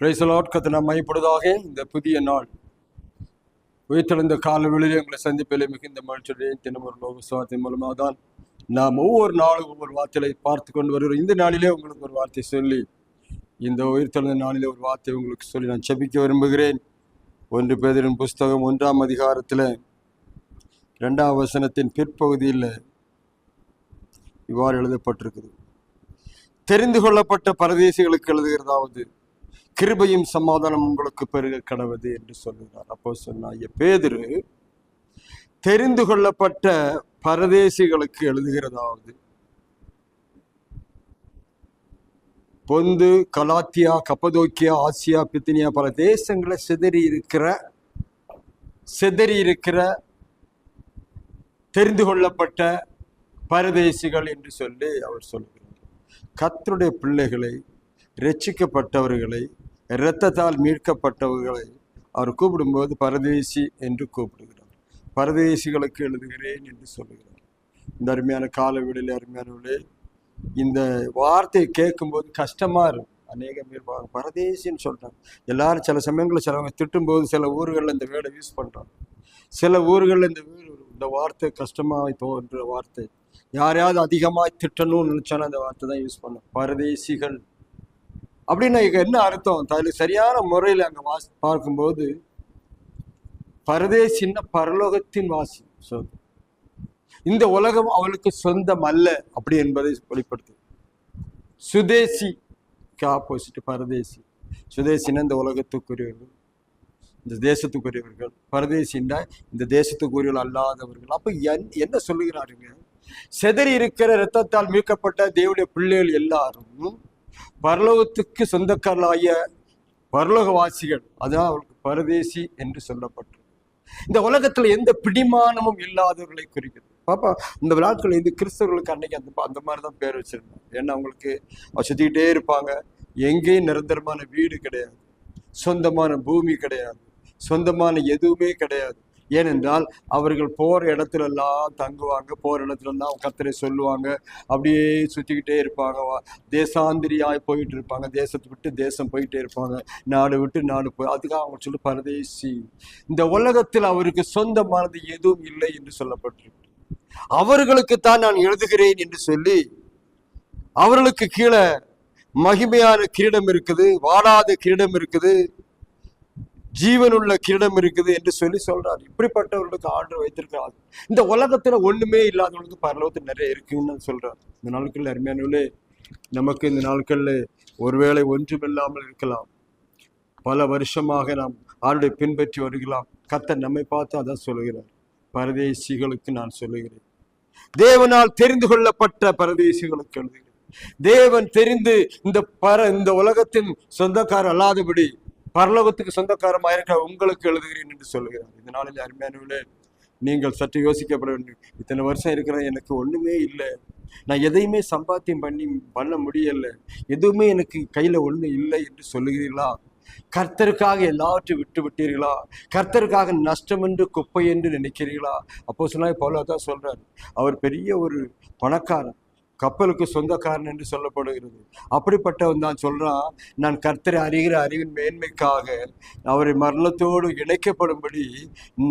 பிரைசலாட்கத்தை நாம் மையப்படுவதாக இந்த புதிய நாள். உயிர்த்தெழுந்த காலவெளியில் எங்களை உங்களை சந்திப்பிலே மிகுந்த மகிழ்ச்சியுடைய தினமொரு லோகசுவாத்தின் மூலமாக தான் நாம் ஒவ்வொரு நாளும் ஒவ்வொரு வார்த்தைகளை பார்த்து கொண்டு வருகிறோம். இந்த நாளிலே உங்களுக்கு ஒரு வார்த்தை சொல்லி இந்த உயிர்த்தெழுந்த நாளிலே ஒரு வார்த்தை உங்களுக்கு சொல்லி நான் செபிக்க விரும்புகிறேன். ஒன்று பேதரின் புஸ்தகம் ஒன்றாம் அதிகாரத்தில் இரண்டாம் வசனத்தின் பிற்பகுதியில் இவ்வாறு எழுதப்பட்டிருக்குது தெரிந்து கொள்ளப்பட்ட பரதேசிகளுக்கு எழுதுகிறதாவது கிருபையும் சமாதானம் உங்களுக்கு பெருக கடவுது என்று சொல்லுகிறார். அப்போ சொன்னாய பேதுரு தெரிந்து கொள்ளப்பட்ட பரதேசிகளுக்கு எழுதுகிறதாவது. பொந்து கலாத்தியா கப்பதோக்கியா ஆசியா பித்தினியா பல தேசங்களை சிதறி இருக்கிற சிதறி இருக்கிற தெரிந்து கொள்ளப்பட்ட பரதேசிகள் என்று சொல்லி அவர் சொல்கிறார் கத்தருடைய பிள்ளைகளை ரட்சிக்கப்பட்டவர்களை இரத்தத்தால் மீட்கப்பட்டவர்களை அவர் கூப்பிடும்போது பரதேசி என்று கூப்பிடுகிறார். பரதேசிகளுக்கு எழுதுகிறேன் என்று சொல்லுகிறார். இந்த அருமையான கால வீடில் அருமையானவர்களே இந்த வார்த்தையை கேட்கும்போது கஷ்டமாக இருக்கும். அநேக பேர் பரதேசின்னு சொல்கிறாங்க எல்லாரும் சில சமயங்களில் சிலவங்க திட்டும்போது சில ஊர்களில் இந்த வேர்டை யூஸ் பண்ணுறாங்க சில ஊர்களில் இந்த இந்த வார்த்தை கஷ்டமாக தோன்ற வார்த்தை. யாரையாவது அதிகமாக திட்டணும்னு நினச்சாலும் அந்த வார்த்தை தான் யூஸ் பண்ணும். பரதேசிகள் அப்படின்னா என்ன அர்த்தம்? அதில் சரியான முறையில் அங்கே வாசி பார்க்கும்போது பரதேசின்ன பரலோகத்தின் வாசி சொல் இந்த உலகம் அவளுக்கு சொந்தம் அல்ல அப்படி என்பதை வெளிப்படுத்து சுதேசிக்கு ஆப்போசிட் பரதேசி. சுதேசின்னா இந்த உலகத்துக்குரியவர்கள் இந்த தேசத்துக்குரியவர்கள். பரதேசின்னா இந்த தேசத்துக்குரியவர்கள் அல்லாதவர்கள். அப்போ என்- என்ன சொல்லுகிறாருங்க? செதறி இருக்கிற இரத்தத்தால் மீட்கப்பட்ட தேவடைய பிள்ளைகள் எல்லாரும் பரலோகத்துக்கு சொந்தக்காரர்களாகிய பரலோகவாசிகள் அதான் அவருக்கு பரதேசி என்று சொல்லப்பட்டது. இந்த உலகத்துல எந்த பிடிமானமும் இல்லாதவர்களை குறிக்கிறது. பாப்பா இந்த விழாக்கள் இது கிறிஸ்தவர்களுக்கு அன்னைக்கு அந்த அந்த மாதிரி தான் பேர் வச்சிருந்தாங்க. ஏன்னா அவங்களுக்கு வசதிக்கிட்டே இருப்பாங்க. எங்கேயும் நிரந்தரமான வீடு கிடையாது. சொந்தமான பூமி கிடையாது. சொந்தமான எதுவுமே கிடையாது. ஏனென்றால் அவர்கள் போகிற இடத்துலலாம் தங்குவாங்க போகிற இடத்துல எல்லாம் கத்தரை சொல்லுவாங்க. அப்படியே சுற்றிக்கிட்டே இருப்பாங்க. வா- தேசாந்திரியாய் போயிட்டு இருப்பாங்க. தேசத்தை விட்டு தேசம் போயிட்டே இருப்பாங்க. நாடு விட்டு நாடு போய் அதுக்காக அவங்க சொல்லி பரதேசி. இந்த உலகத்தில் அவருக்கு சொந்தமானது எதுவும் இல்லை என்று சொல்லப்பட்டிருக்கு. அவர்களுக்கு தான் நான் எழுதுகிறேன் என்று சொல்லி அவர்களுக்கு கீழே மகிமையான கிரீடம் இருக்குது வாடாத கிரீடம் இருக்குது. ஜீவனுள்ள கிரீடம் இருக்குது என்று சொல்லி சொல்றார். இப்படிப்பட்டவர்களுக்கு ஆர்டர் வைத்திருக்கிறார். இந்த உலகத்துல ஒண்ணுமே இல்லாதவங்களுக்கு பரலோகத்தில் நிறைய இருக்குன்னு சொல்றார். இந்த நாட்கள் அருமையானவர்களே நமக்கு இந்த நாட்கள்ல ஒருவேளை ஒன்றுமில்லாமல் இருக்கலாம். பல வருஷமாக நாம் ஆளுடைய பின்பற்றி வருகிறோம். கர்த்தர் நம்மை பார்த்து அதான் சொல்லுகிறார். பரதேசிகளுக்கு நான் சொல்லுகிறேன். தேவனால் தெரிந்து கொள்ளப்பட்ட பரதேசிகளுக்கு எழுதுகிறேன் தேவன் தெரிந்து இந்த பர இந்த உலகத்தின் சொந்தக்காரர் அல்லாதபடி பரலோகத்துக்கு சொந்தக்காரமாக இருக்க உங்களுக்கு எழுதுகிறேன் என்று சொல்லுகிறார். இந்த நாளில் அருமையானவர்களே நீங்கள் சற்று யோசிக்கப்பட வேண்டும். இத்தனை வருஷம் இருக்கிற எனக்கு ஒன்றுமே இல்லை. நான் எதையுமே சம்பாத்தியம் பண்ணி பண்ண முடியலை. எதுவுமே எனக்கு கையில் ஒன்றும் இல்லை என்று சொல்லுகிறீர்களா? கர்த்தருக்காக எல்லாவற்றையும் விட்டு விட்டீர்களா? கர்த்தருக்காக நஷ்டம் என்று குப்பை என்று நினைக்கிறீர்களா? அப்போ சொன்னால் போல தான் சொல்கிறார் அவர் பெரிய ஒரு பணக்காரன். கப்பலுக்கு சொந்தக்காரன் என்று சொல்லப்படுகிறது. அப்படிப்பட்டவன் தான் சொல்கிறான் நான் கர்த்தரை அறிகிற அறிவின் மேன்மைக்காக அவரை மரணத்தோடு இணைக்கப்படும்படி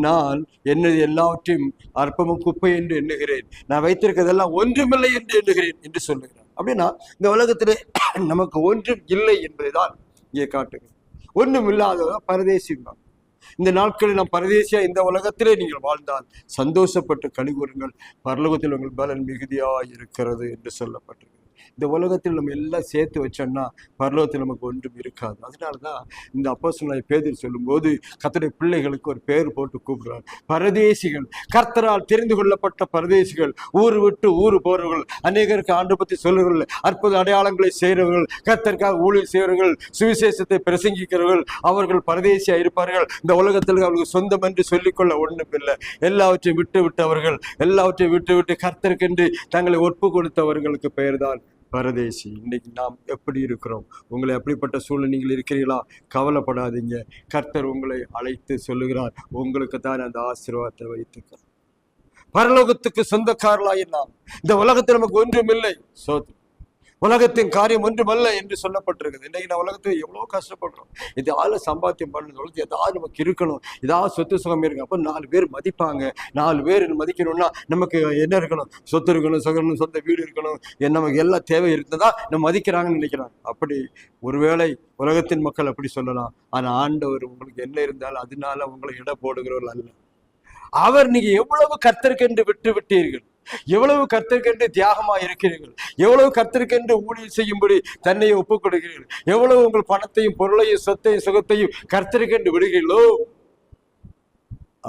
நான் என்னது எல்லாவற்றையும் அற்பமும் குப்பை என்று எண்ணுகிறேன். நான் வைத்திருக்கிறதெல்லாம் ஒன்றுமில்லை என்று எண்ணுகிறேன் என்று சொல்லுகிறான். அப்படின்னா இந்த உலகத்திலே நமக்கு ஒன்றும் இல்லை என்பதை தான் இங்கே காட்டுகிறேன் ஒன்றும் இல்லாததான் பரதேசியம் தான் இந்த நாட்களில் நாம் பரதேசியா இந்த உலகத்திலே நீங்கள் வாழ்ந்தால் சந்தோஷப்பட்டு கழிவுறுங்கள் பரலோகத்தில் உங்கள் பலன் மிகுதியாக இருக்கிறது என்று சொல்லப்பட்டிருக்கு. இந்த உலகத்தில் நம்ம எல்லாம் சேர்த்து வச்சோம்னா பரலோகத்தில் நமக்கு ஒன்றும் இருக்காது. அதனால தான் இந்த அப்போ சொன்ன பேதில் சொல்லும்போது கர்த்தருடைய பிள்ளைகளுக்கு ஒரு பேர் போட்டு கூப்பிடுறார். பரதேசிகள் கர்த்தரால் தெரிந்து கொள்ளப்பட்ட பரதேசிகள் ஊர் விட்டு ஊர் போறவர்கள் அநேகருக்கு ஆண்டு பற்றி சொல்லுகள் அற்புத அடையாளங்களை செய்கிறவர்கள் கர்த்தருக்காக ஊழியர் செய்கிறவர்கள் சுவிசேஷத்தை பிரசங்கிக்கிறவர்கள் அவர்கள் பரதேசியா இருப்பார்கள். இந்த உலகத்தில் அவர்களுக்கு சொந்தம் என்று சொல்லிக்கொள்ள ஒன்றும் இல்லை. எல்லாவற்றையும் விட்டு விட்டவர்கள் எல்லாவற்றையும் விட்டு விட்டு கர்த்தருக்கென்று தங்களை ஒப்பு கொடுத்தவர்களுக்கு பெயர்தான் பரதேசி இன்னைக்கு நாம் எப்படி இருக்கிறோம்? உங்களை அப்படிப்பட்ட சூழ்நிலைகள் இருக்கிறீர்களா? கவலைப்படாதீங்க. கர்த்தர் உங்களை அழைத்து சொல்லுகிறார். உங்களுக்கு தான் அந்த ஆசீர்வாதத்தை வைத்துக்கிறார் பரலோகத்துக்கு சொந்தக்காரலாய் நாம். இந்த உலகத்தில் நமக்கு ஒன்றும் இல்லை. சோத்து. உலகத்தின் காரியம் ஒன்றுமல்ல என்று சொல்லப்பட்டிருக்குது. இன்னைக்கு நான் உலகத்தை எவ்வளோ கஷ்டப்படுறோம். இது சம்பாத்தியம் பண்ணணும். உலகத்துல ஏதாவது நமக்கு இருக்கணும். ஏதாவது சொத்து சுகம் இருக்கு. அப்போ நாலு பேர் மதிப்பாங்க. நாலு பேர் மதிக்கணும்னா நமக்கு என்ன இருக்கணும்? சொத்து இருக்கணும் சுகம் சொந்த வீடு இருக்கணும். நமக்கு எல்லா தேவை இருந்ததா நம்ம மதிக்கிறாங்கன்னு நினைக்கிறாங்க. அப்படி ஒருவேளை உலகத்தின் மக்கள் அப்படி சொல்லலாம். ஆனால் ஆண்டவர் உங்களுக்கு என்ன இருந்தாலும் அதனால உங்களை இட போடுகிறவர் அல்ல. அவர் நீங்க எவ்வளவு கர்த்தருக்கென்று விட்டு விட்டீர்கள். எவ்வளவு கத்திற்கென்று தியாகமா இருக்கிறீர்கள் எவ்வளவு கத்திற்கென்று ஊழியர் செய்யும்படி தன்னை ஒப்புக் கொடுக்கிறீர்கள் எவ்வளவு உங்கள் பணத்தையும் பொருளையும் சொத்தையும் சுகத்தையும் கர்த்தருக்கென்று விடுகிறீர்களோ?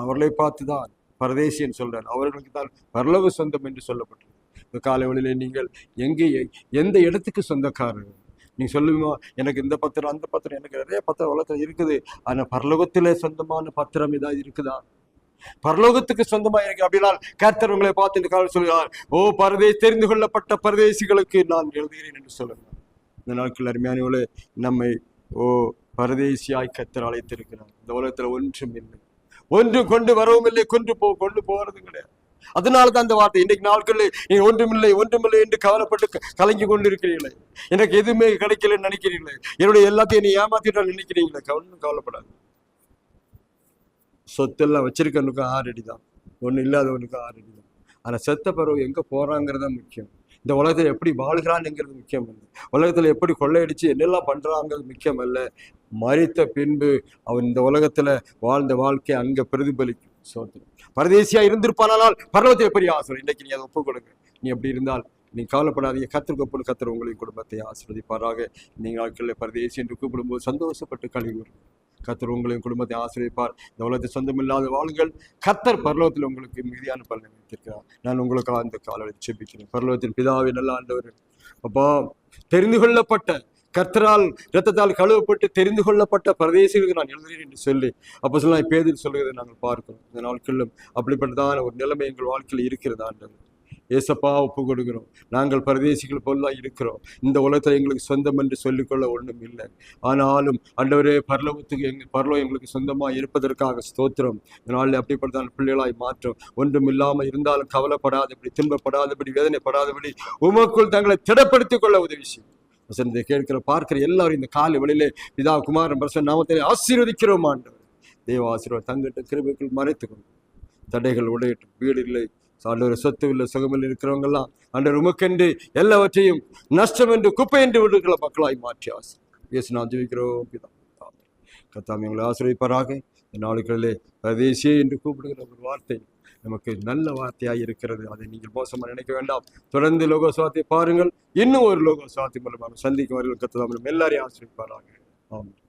அவர்களை பார்த்துதான் பரதேசியன் சொல்றார். அவர்களுக்கு தான் பரலவு சொந்தம் என்று சொல்லப்பட்டது இந்த காலை நீங்கள் எங்கே எந்த இடத்துக்கு சொந்தக்காரர்கள் நீ சொல்லுவீங்க எனக்கு இந்த பத்திரம் அந்த பத்திரம் எனக்கு நிறைய பத்திரம் உலகத்துல இருக்குது. ஆனா பரலோகத்திலே சொந்தமான பத்திரம் இதாக இருக்குதா? பரலோகத்துக்கு சொந்தமா இருக்கு அப்படினால் கர்த்தர் உங்களை பார்த்து இந்த காலம் சொல்கிறார். ஓ பரதேசி தெரிந்து கொள்ளப்பட்ட பரதேசிகளுக்கு நான் எழுதுகிறேன் என்று சொல்லுங்கள். இந்த நாட்கள் அருமையானவர்களே நம்மை ஓ பரதேசியாய் கர்த்தர் அழைத்திருக்கிறார். இந்த உலகத்தில் ஒன்றும் இல்லை. ஒன்றும் கொண்டு வரவும் இல்லை கொண்டு போ கொண்டு போகிறது கிடையாது. அதனால தான் அந்த வார்த்தை இன்னைக்கு நாட்களில் நீ ஒன்றுமில்லை ஒன்றுமில்லை என்று கவலைப்பட்டு கலங்கி கொண்டு இருக்கிறீங்களே எனக்கு எதுவுமே கிடைக்கலன்னு நினைக்கிறீங்களே என்னுடைய எல்லாத்தையும் நீ ஏமாத்திட்டால் நினைக்கிறீங்களே கவனம் கவலைப்படாது சொத்தெல்லாம் வச்சிருக்கவனுக்கும் ஆறடி தான் ஒன்றும் இல்லாதவனுக்கு ஆறடி தான் ஆனால் செத்த பறவை எங்கே போகிறாங்கிறது தான் முக்கியம். இந்த உலகத்தில் எப்படி வாழ்கிறான்ங்கிறது முக்கியம் அல்ல. உலகத்தில் எப்படி கொள்ளையடிச்சு என்னெல்லாம் பண்ணுறாங்கிறது முக்கியம் அல்ல. மறித்த பின்பு அவன் இந்த உலகத்தில் வாழ்ந்த வாழ்க்கை அங்கே பிரதிபலிக்கும். சோத்திரம் பரதேசியாக இருந்திருப்பானால் பர்வத்தில் பெரிய ஆசிரியர் இன்னைக்கு நீ அதை ஒப்புக்கொடுங்க நீ அப்படி இருந்தால் நீ கவலைப்படாதீங்க. கத்திர ஒப்புன்னு கத்திர உங்களின் குடும்பத்தை ஆசீர்வதிப்பாராக. நீங்கள் ஆட்களில் பரதேசி என்று கூப்பிடும்போது சந்தோஷப்பட்டு கழிவு கத்தர் உங்களின் குடும்பத்தை ஆசிரியப்பார் இந்த உலகத்தை சொந்தமில்லாத வாழுங்கள் கத்தர் பரலோகத்தில் உங்களுக்கு மிகுதியான பலனை வைத்திருக்கிறார் நான் உங்களுக்காக அந்த காலை செபிக்கிறேன் பரலோகத்தின் பிதாவை நல்ல ஆண்டவர் அப்பா தெரிந்து கொள்ளப்பட்ட கர்த்தரால் இரத்தத்தால் கழுவப்பட்டு தெரிந்து கொள்ளப்பட்ட பிரதேசங்களுக்கு நான் எழுதுகிறேன் என்று சொல்லி அப்போ சொல்ல பேதில் சொல்கிறதை நாங்கள் பார்க்கிறோம். இந்த நாட்களிலும் அப்படிப்பட்டதான ஒரு நிலைமை எங்கள் வாழ்க்கையில் இருக்கிறதா என்று ஏசப்பா ஒப்பு கொடுக்கிறோம். நாங்கள் பரதேசிகள் போலாம் இருக்கிறோம். இந்த உலகத்தில் எங்களுக்கு சொந்தம் என்று சொல்லிக்கொள்ள ஒன்றும் இல்லை. ஆனாலும் அண்டவரே பரலோகத்துக்கு எங்கள் பரலோகம் எங்களுக்கு சொந்தமாக இருப்பதற்காக ஸ்தோத்திரம். இதனால் அப்படிப்பட்டதான பிள்ளைகளாய் மாற்றம் ஒன்றும் இல்லாமல் இருந்தாலும் கவலைப்படாதபடி துன்பப்படாதபடி வேதனைப்படாதபடி உமக்குள் தங்களை திடப்படுத்திக் கொள்ள உதவி செய்யும். வசனத்தை கேட்கிற பார்க்கிற எல்லாரும் இந்த காலை வழியிலே பிதா குமாரன் பிரசன் நாமத்திலே ஆசீர்வதிக்கிறோம் ஆண்டவர். தேவ ஆசீர்வாதம் தங்கிட்ட கிருபைக்குள் மறைத்துக்கணும் தடைகள் உடையட்டும் வீடு இல்லை. ஆண்டவர் சொத்து இல்லை சுகமில் இருக்கிறவங்கெல்லாம் ஆண்டவர் உமக்கென்று எல்லாவற்றையும் நஷ்டம் என்று குப்பை என்று விடுகிற மக்களாய் மாற்றி ஆசை இயேசு நான் ஜெயிக்கிறோம் கத்தாமி உங்களை ஆசிரியப்பாராக இந்த நாளுகளிலே பரதேசியே என்று கூப்பிடுகிற ஒரு வார்த்தை நமக்கு நல்ல வார்த்தையாக இருக்கிறது. அதை நீங்கள் மோசமாக நினைக்க வேண்டாம். தொடர்ந்து லோகோ சுவாத்தை பாருங்கள். இன்னும் ஒரு லோகோ சுவாத்தி மூலமாக சந்திக்கும் வரையில் கத்ததாமலும் எல்லாரையும் ஆசிரியப்பாராக ஆமாம்